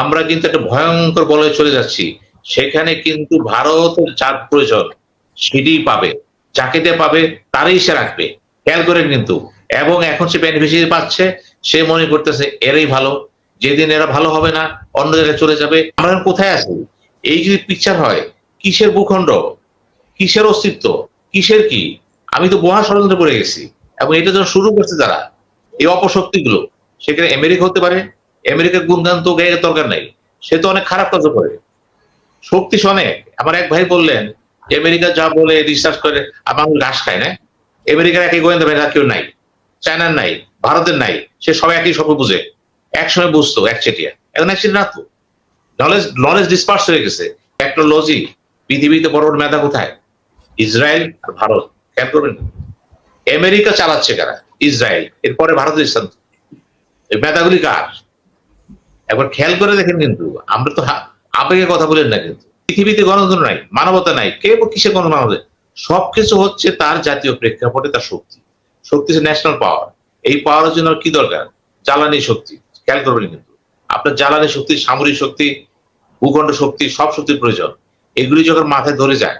আমরা কিন্তু একটা ভয়ঙ্কর বলয়ে চলে যাচ্ছি। সেখানে কিন্তু ভারতের যার প্রয়োজন, সেটাই পাবে দিয়ে পাবে তারই সে রাখবে। খেয়াল করেন কিন্তু, এবং এখন সে বেনিফিশিয়ারি পাচ্ছে, সে মনে করতেছে এরাই ভালো, যেদিন এরা ভালো হবে না, অন্য জায়গায় চলে যাবে। আমরা কোথায় আছি? এই যদি পিকচার হয়, কিসের ভূখণ্ড? কিসের অস্তিত্ব? কিসের কি? আমি তো মহা ষড়যন্ত্রে পড়ে গেছি, এবং এটা যখন শুরু করছে তারা এই অপশক্তিগুলো, সেখানে আমেরিকা হতে পারে আমেরিকার গুণগান তো গায়ে দরকার নাই। সে তো অনেক খারাপ কাজও করে। শক্তি অনেক আমার এক ভাই বললেন, আমেরিকা যা বলে রিসার্চ করে আমার ঘাস খায় না। আমেরিকার একই গোয়েন্দা আর কেউ নাই। চায়নার নাই, ভারতের নাই। সে সবাই একই সব বুঝে। একসময় বুঝতো, একচেটিয়া। এখন একচেটিয়া না তো। নলেজ নলেজ ডিসপার্স হয়ে গেছে। টেকনোলজি পৃথিবীতে বড় বড় মেধা কোথায়? ইসরায়েল আর ভারত। খেয়াল করবেন আমেরিকা চালাচ্ছে কারা? ইসরায়েল। এরপরে ভারতের স্থান। মেধাগুলি কার? একবার খেয়াল করে দেখেন কিন্তু, আমরা তো আবেগে কথা বলেন না কিন্তু। পৃথিবীতে গণতন্ত্র নাই, মানবতা নাই, কে বা কিসের কোনো মানবতা? সবকিছু হচ্ছে তার জাতীয় প্রেক্ষাপটে তার শক্তি। শক্তি হচ্ছে ন্যাশনাল পাওয়ার এই পাওয়ারের জন্য কি দরকার? জ্বালানি শক্তি। খেয়াল করবেন কিন্তু। আপনার জ্বালানি শক্তি, সামরিক শক্তি, ভূখণ্ড শক্তি, সব শক্তির প্রয়োজন। এগুলি যখন মাথায় ধরে যায়,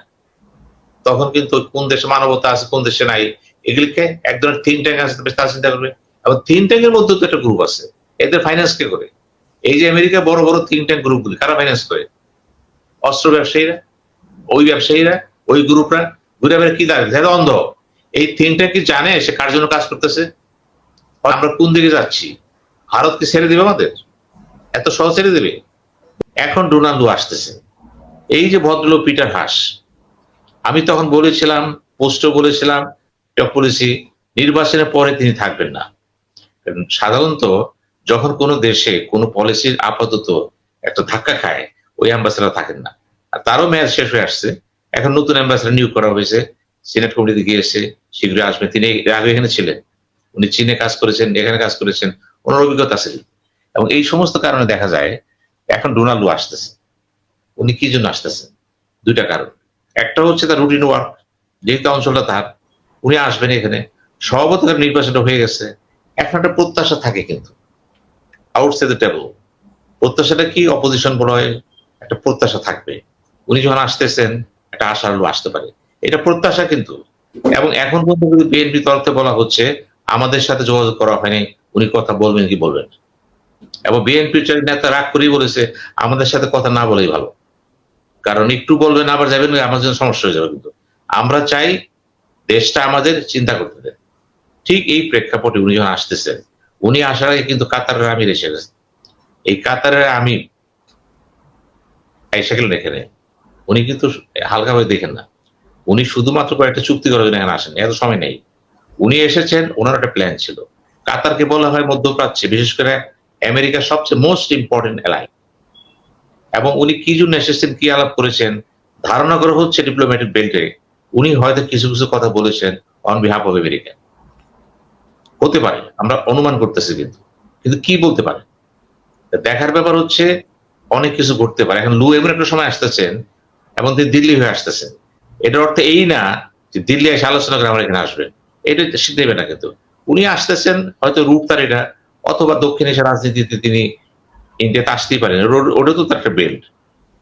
তখন কিন্তু কোন দেশে মানবতা আছে, কোন দেশে নাই, এগুলিকে এক ধরনের ট্যাঙ্ক আছে তার চিন্তা করবে। এবং থিঙ্ক ট্যাঙ্কের মধ্যে তো একটা গ্রুপ আছে। এদের ফাইন্যান্স কে করে? এই যে আমেরিকা বড় বড় থিঙ্ক ট্যাঙ্ক গ্রুপগুলি কারা ফাইন্যান্স করে? অস্ত্র ব্যবসায়ীরা, ওই ব্যবসায়ীরা, ওই গ্রুপরা ঘুরে বেড়ে কি দাঁড়িয়ে যারা অন্ধ। এই থিঙ্ক ট্যাঙ্ক কি জানে সে কার জন্য কাজ করতেছে? আমরা কোন দিকে যাচ্ছি? ভারতকে ছেড়ে দেবে আমাদের? এত সহজ ছেড়ে দেবে? এখন ডোনাল্ডো আসতেছে। এই যে ভদ্রলোক পিটার হাস, আমি তখন বলেছিলাম, পোস্টও বলেছিলাম পলিসি নির্বাচনের পরে তিনি থাকবেন না। সাধারণত যখন কোনো দেশে কোনো পলিসির আপাতত একটা ধাক্কা খায়, ওই অ্যাম্বাসেডার থাকেন না। আর তারও মেয়াদ শেষ হয়ে আসছে। এখন নতুন অ্যাম্বাসেডার নিয়োগ করা হয়েছে। সিনেট কমিটিতে গিয়েছে শীঘ্রই আসবেন। তিনি আগে এখানে ছিলেন। উনি চীনে কাজ করেছেন, এখানে কাজ করেছেন, ওনার অভিজ্ঞতা আছে এবং এই সমস্ত কারণে দেখা যায়, এখন ডোনাল্ডো আসতেছে। উনি কি জন্য আসতেছেন? দুইটা কারণ। একটা হচ্ছে তার রুটিন ওয়ার্ক যেহেতু অঞ্চলটা তার, উনি আসবেন এখানে। সভাপতি নির্বাচনটা হয়ে গেছে। এখন একটা প্রত্যাশা থাকে কিন্তু। আউটসাইড দ্য টেবল প্রত্যাশাটা কি? অপোজিশন বলা হয় একটা প্রত্যাশা থাকবে। উনি যখন আসতেছেন, একটা আশা আলো আসতে পারে। এটা প্রত্যাশা কিন্তু। এবং এখন পর্যন্ত বিএনপি তরফে বলা হচ্ছে, আমাদের সাথে যোগাযোগ করা হয়নি, উনি কথা বলবেন কি বলবেন এবং বিএনপি নেতা রাগ করেই বলেছে, আমাদের সাথে কথা না বলেই ভালো। কারণ একটু বলবেন, আবার যাবেন আমার জন্য সমস্যা হয়ে যাবে কিন্তু। আমরা চাই, দেশটা আমাদের চিন্তা করতে দেন ঠিক এই প্রেক্ষাপটে উনি যখন আসতেছেন উনি আসার আগে কিন্তু কাতারের আমির এসে গেছেন এই কাতারের আমির এসে গেলেন এখানে। উনি কিন্তু হালকাভাবে দেখেন না। উনি শুধুমাত্র কয়েকটা চুক্তি করার জন্য এখানে আসেন এত সময় নেই। উনি এসেছেন, ওনার একটা প্ল্যান ছিল। কাতারকে বলা হয় মধ্যপ্রাচ্যে, বিশেষ করে আমেরিকার সবচেয়ে মোস্ট ইম্পর্টেন্ট এলাই এবং উনি কি জন্য এসেছেন, কি আলাপ করেছেন, ধারণা করা হচ্ছে ডিপ্লোম্যাটিক বেল্টে উনি হয়তো কিছু কিছু কথা বলেছেন অন বিহাফ অফ আমেরিকা হতে পারে, আমরা অনুমান করতেছি কিন্তু। কিন্তু কি বলতে পারে? দেখার ব্যাপার হচ্ছে অনেক কিছু ঘটতে পারে। এখন লু এমন একটা সময় আসতেছেন এবং তিনি দিল্লি হয়ে আসতেছেন। এটার অর্থ এই না যে দিল্লি এসে আলোচনা করে আমরা এখানে আসবেন। এটা দেবে না কিন্তু। উনি আসতেছেন, হয়তো রূপ তার এটা, অথবা দক্ষিণ এশিয়া রাজনীতিতে তিনি ইন্ডিয়াতে আসতেই পারেন। ওটা তো তার একটা বেল্ট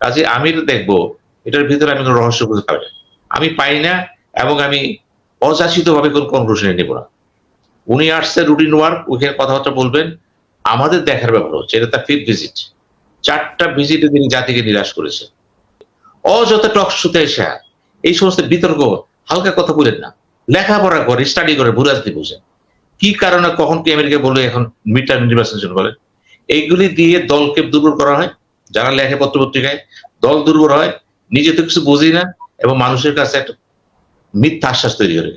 কাজে আমি দেখব, এটার ভিতরে আমি কোনো রহস্য খুঁজে পাই না। আমি পাই না এবং আমি অযাচিত ভাবে কোন কনক্লুশনে নেব না। উনি আসছে রুটিন ওয়ার্ক ওখানে কথাবার্তা বলবেন। আমাদের দেখার ব্যাপার হচ্ছে, এটা তার ফিফথ ভিজিট চারটা ভিজিটে তিনি জাতিকে নিরাশ করেছেন। অযথা টকশুতে এসে এই সমস্ত বিতর্ক, হালকা কথা বলেন না। লেখাপড়া করে স্টাডি করে ভুরাজতে বুঝেন। কি কারণে, কখন কি আমেরিকা বলে এখন মিড টার্ম নির্বাচন জন্য বলেন। এইগুলি দিয়ে দলকে দুর্বল করা হয়। যারা লেখে পত্র পত্রিকায়, দল দুর্বল হয়। নিজে তো কিছু বুঝি না এবং মানুষের কাছে একটা মিথ্যা আশ্বাস তৈরি করে।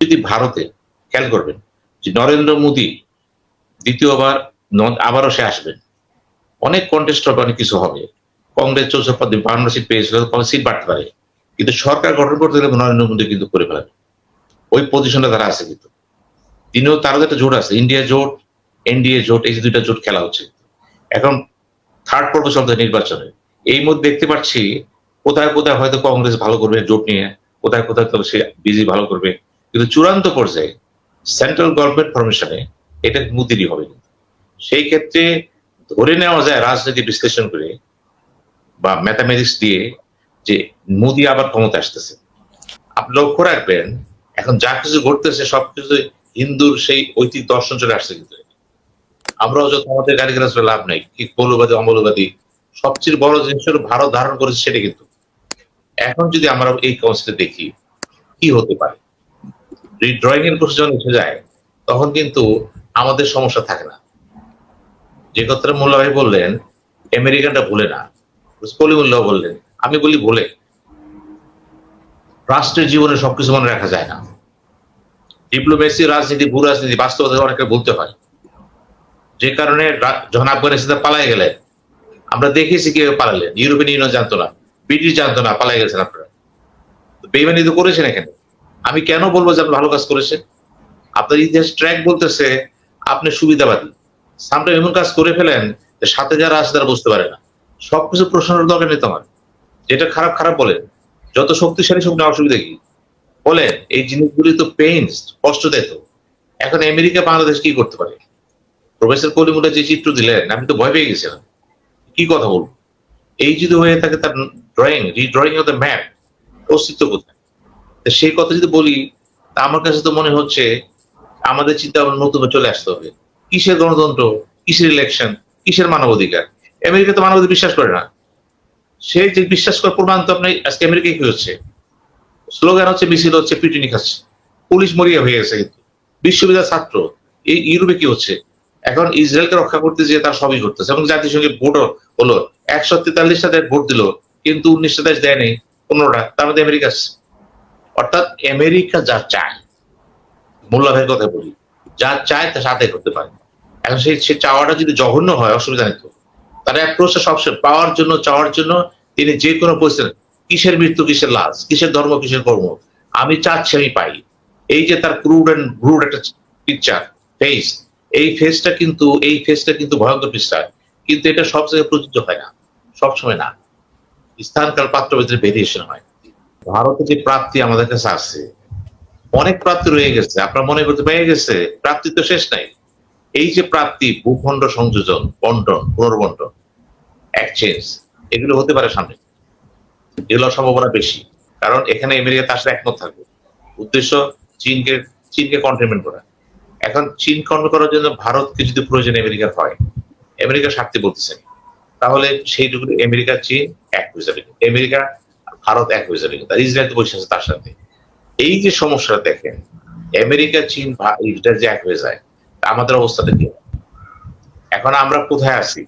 যদি ভারতে, খেয়াল করবেন যে নরেন্দ্র মোদী দ্বিতীয়বার আবারও সে আসবেন অনেক কন্টেস্ট হবে, অনেক কিছু হবে। কংগ্রেস চৌষট্টি বান্ন সিট পেয়েছিল সিট বাড়তে পারে। কিন্তু সরকার গঠন করতে গেলে নরেন্দ্র মোদী কিন্তু করে ফেলাবে ওই পজিশনে তারা আছে কিন্তু। তিনিও তারও একটা জোট আছে ইন্ডিয়া জোট এনডিএ জোট, এই দুইটা জোট খেলা হচ্ছে। এখন থার্ড পর্ব চলতে নির্বাচনে। এই মধ্যে দেখতে পাচ্ছি, কোথায় কোথায় হয়তো কংগ্রেস ভালো করবে জোট নিয়ে, কোথায় কোথায় সে বিজি ভালো করবে। কিন্তু চূড়ান্ত পর্যায়ে সেন্ট্রাল গভর্নমেন্ট ফরমেশনে এটা মুদিরই হবে। সেই ক্ষেত্রে ধরে নেওয়া যায় রাজনীতি বিশ্লেষণ করে বা ম্যাথামেটিক্স দিয়ে যে মোদি আবার ক্ষমতা আসতেছে। আপনি লক্ষ্য রাখবেন, এখন যা কিছু ঘটতেছে সবকিছু হিন্দুর সেই ঐতিক দর্শন চলে আসছে কিন্তু। আমরাও যত আমাদের গাড়ি আসলে লাভ নাই, কি মৌলবাদী, অমৌলবাদী, সবচেয়ে বড় জিনিস হলো ভারত ধারণ করেছে সেটা কিন্তু। এখন যদি আমরা এই কনসেপ্ট দেখি, কি হতে পারে? ড্রয়িং এর প্রশ্ন যখন এসে যায়, তখন কিন্তু আমাদের সমস্যা থাকে না। যে কথাটা মোল্লা ভাই বললেন আমেরিকানটা ভুলে না। কলিমুল্লাহ বললেন, আমি বলি ভুলে। রাষ্ট্রের জীবনে সবকিছু মনে রাখা যায় না। ডিপ্লোমেসি, রাজনীতি, ভূ রাজনীতি বাস্তবতা অনেকটা বলতে হয়। যে কারণে যখন আফগানিস্তানে পালাই গেলেন, আমরা দেখেছি কীভাবে পালালেন। ইউরোপিয়ান ইউনিয়ন জানতো না, ব্রিটিশ জানতো না পালাই গেছেন আপনারা। বেইমানি তো করেছেন এখানে। আমি কেন বলব যে আপনি ভালো কাজ করেছেন? আপনার ইতিহাস ট্র্যাক বলতেছে, আপনি সুবিধাবাদী। সামটা এমন কাজ করে ফেলেন যে সাথে যারা আছে তারা বুঝতে পারে না। সবকিছু প্রশ্নের দরকার নেই তোমার। যেটা খারাপ খারাপ বলেন। যত শক্তিশালী শক্তি অসুবিধা কি? বলেন, এই জিনিসগুলি তো পেইন কষ্ট দেয় তো। এখন আমেরিকা, বাংলাদেশ কি করতে পারে? প্রফেসর কলিমুল্লাহ যে চিত্র দিলেন, আমি তো ভয় পেয়ে গেছিলাম। কি কথা বলব? এই যদি হয়ে থাকে তার drawing redrawing of the map অস্তিত্ব কোথায়? সেই কথা যদি বলি আমার কাছে তো মনে হচ্ছে আমাদের চিন্তা ভাবনা নতুন চলে আসতে হবে। কিসের গণতন্ত্র, কিসের ইলেকশন কিসের মানবাধিকার? আমেরিকা তো মানবাধিকার বিশ্বাস করে না। সে যে বিশ্বাস করে প্রমাণ তো আপনি আজকে আমেরিকায় কি হচ্ছে? স্লোগান হচ্ছে, মিছিল হচ্ছে, পিটুনি খাচ্ছে। পুলিশ মরিয়া হয়ে গেছে কিন্তু। বিশ্ববিদ্যালয়ের ছাত্র, এই ইউরোপে কি হচ্ছে? এখন ইসরায়েলকে রক্ষা করতে যেয়ে তার সবই করতেছে। এবং জাতিসংঘের ভোটও হলো। একশো তেতাল্লিশটা দেশ ভোট দিল, কিন্তু উনিশটা দেশ দেয়নি পনেরোটা। তার মধ্যে আমেরিকা আছে। অর্থাৎ আমেরিকা যা চায় মোল্লা ভাইয়ের কথা বলি, যা চায় তা সাথে করতে পারে। এখন সেই সে চাওয়াটা যদি জঘন্য হয়, অসুবিধা নেই তো। তার অ্যাপ্রোচটা সবসময় পাওয়ার জন্য, চাওয়ার জন্য তিনি যে কোনো পরিস্থিতি কিসের মৃত্যু, কিসের লাশ, কিসের ধর্ম, কিসের কর্ম? আমি চাচ্ছি, আমি পাই। এই যে তার ক্রুড অ্যান্ড ব্রুড একটা পিকচার ফেস এই ফেসটা কিন্তু, এই ফেসটা কিন্তু ভয়ঙ্কর পিকচার কিন্তু এটা সব জায়গায় প্রযোজ্য হয় না। সবসময় না। স্থানকাল পাত্র ভেরিয়েশন হয়। ভারতে যে প্রাপ্তি আমাদের কাছে আসছে, অনেক প্রাপ্তি রয়ে গেছে, আপনার মনে করতে পেয়ে গেছে, প্রাপ্তি তো শেষ নাই। এই যে প্রাপ্তি, ভূখণ্ড সংযোজন, বন্টন, পুনর্বন্টন এক্সচেঞ্জ এগুলো হতে পারে সামনে। এগুলোর সম্ভাবনা বেশি, কারণ এখানে আমেরিকা তার সাথে একমত থাকবে। উদ্দেশ্য চীনকে চীনকে কন্টেনমেন্ট করা। এখন চীন কন্ট্রোল করার জন্য ভারতকে যদি প্রয়োজন আমেরিকার হয় আমেরিকার স্বার্থে বলতেছেন তাহলে সেইটুকু আমেরিকা, চীন এক হয়ে যাবে। আমেরিকা ভারত এক হয়ে যাবে তার ইসরায়েল তো বসে আছে তার সাথে। এই যে সমস্যাটা দেখেন, আমেরিকা, চীন ইসরায়েল যে এক হয়ে যায় আমাদের অবস্থাটা কি এখন আমরা কোথায় আছি?